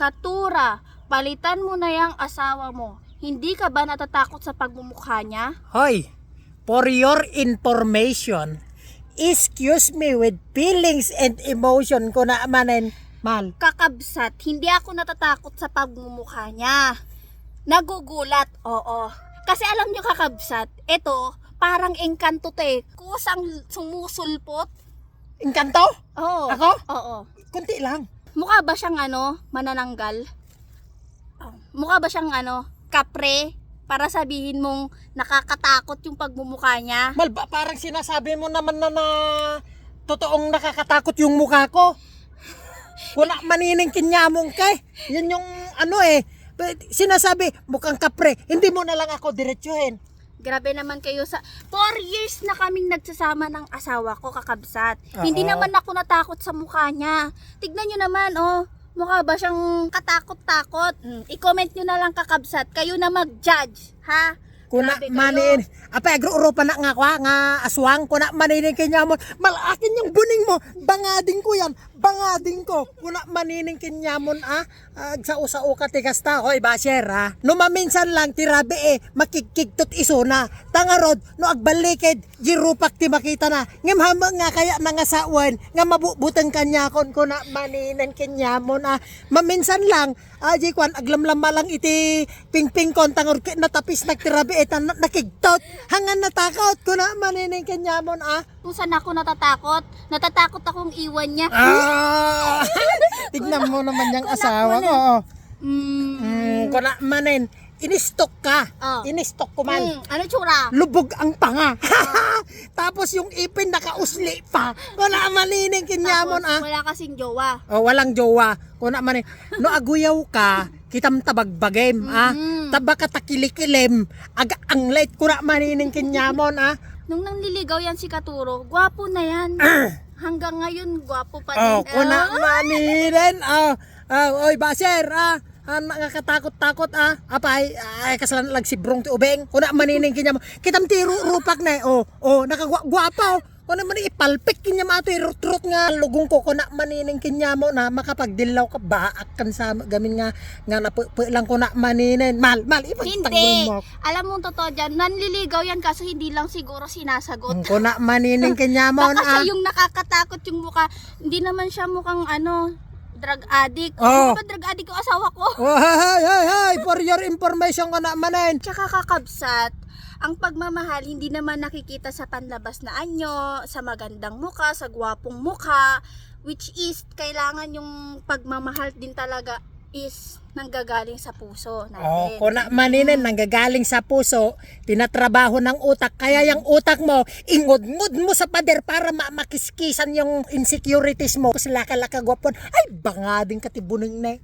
Katura, palitan mo na yung asawa mo. Hindi ka ba natatakot sa pagmumukha niya? Hoy, for your information, excuse me with feelings and emotion ko na manen, mal. Kakabsat, hindi ako natatakot sa pagmumukha niya. Nagugulat, oo. Kasi alam niyo kakabsat, ito, parang engkanto to eh. Kusang sumusulpot. Inkanto? Oo. Ako? Oo. Kunti lang. Mukha ba siyang ano, manananggal? Oh. Mukha ba siyang ano, kapre? Para sabihin mong nakakatakot yung pagmumukha niya? Mal, ba, parang sinasabi mo naman na na totoong nakakatakot yung mukha ko. Kuna manining kinyamong kay. Yan yung ano eh. Sinasabi, mukhang kapre. Hindi mo na lang ako diretsuhin. Grabe naman kayo sa... Four years na kaming nagsasama ng asawa ko, kakabsat. Oo. Hindi naman ako natakot sa mukha niya. Tignan nyo naman, oh. Mukha ba siyang katakot-takot? Mm, I-comment nyo na lang kakabsat. Kayo na mag-judge, ha? Kuna manin, apa agro Europa na nga kwa nga aswang kuna manining kinyamon. Malakin yung buning mo. Bangading ko yan. Bangading ko. Kuna manining kinyamon ah. Ag sa usao ka tigasta. Hoy basher ha. No maminsan lang tirabe eh makikigtot iso na. Tangarod no agbalikid girupak ti makita na. Ngem hama nga kaya nangasawan nga mabubutang kanya kon kuna manining kinyamon ah. Maminsan lang Aji kwan aglamlam lang iti pingping kon tangor natapis nagtirabi eta na- nakigtot hangan natakot ko na manining kanyamon ah. Kung saan ako natatakot, natatakot akong iwan niya. Ah! Tignan mo naman yung asawa mo ko. Mm, Mm, kuna manin inistok ka. Oh. Inistok ko man. mm, ano tsura? Lubog ang panga. Tapos yung ipin nakausli pa. Wala manining kinyamon ah. wala kasing jowa. Oh, walang jowa. Kuna man no aguyaw ka, kitam tabagbagem ah. Mhm. Tabaka takilikilim, aga ang late kuna manining kinyamon ah. Nung nanliligaw yan si Katuro, gwapo na yan. Hanggang ngayon, gwapo pa Oh, din. kuna Ah, manirin. Oh, oh, oy baser ah. Ah, nakakatakot-takot ah. Apay, ay kasalan lang si Brong ti ubeng. Kuna manining kinyamon. Kitam ti ru- rupak na eh. Oh, oh, nakagwapa oh. Kuna man ipalpik kinya mo ato irut-rut nga lugong ko kuna manining kinyamo na makapagdilaw ka baak kan sa gamin nga nga na lang kuna maninin mal mal ipagtanggol Hindi. mo Alam mo totoo dyan, nanliligaw yan kaso hindi lang siguro sinasagot. Kung kuna manining kinyamo Baka ah. siya yung nakakatakot yung mukha. Hindi naman siya mukhang ano, drug addict. Ano Oh. ba drug addict yung asawa ko? Oh, hey, hey, hey, for your information ka na manin. Tsaka kakabsat, ang pagmamahal hindi naman nakikita sa panlabas na anyo, sa magandang muka, sa gwapong muka, which is kailangan yung pagmamahal din talaga is nanggagaling sa puso Oh, natin. kuna maninin nanggagaling sa puso, tinatrabaho ng utak. Kaya yung utak mo, ingod-ngod mo sa pader para ma makiskisan yung insecurities mo. Sila ka lakagwapon. Ay, bangading katibuning na. eh.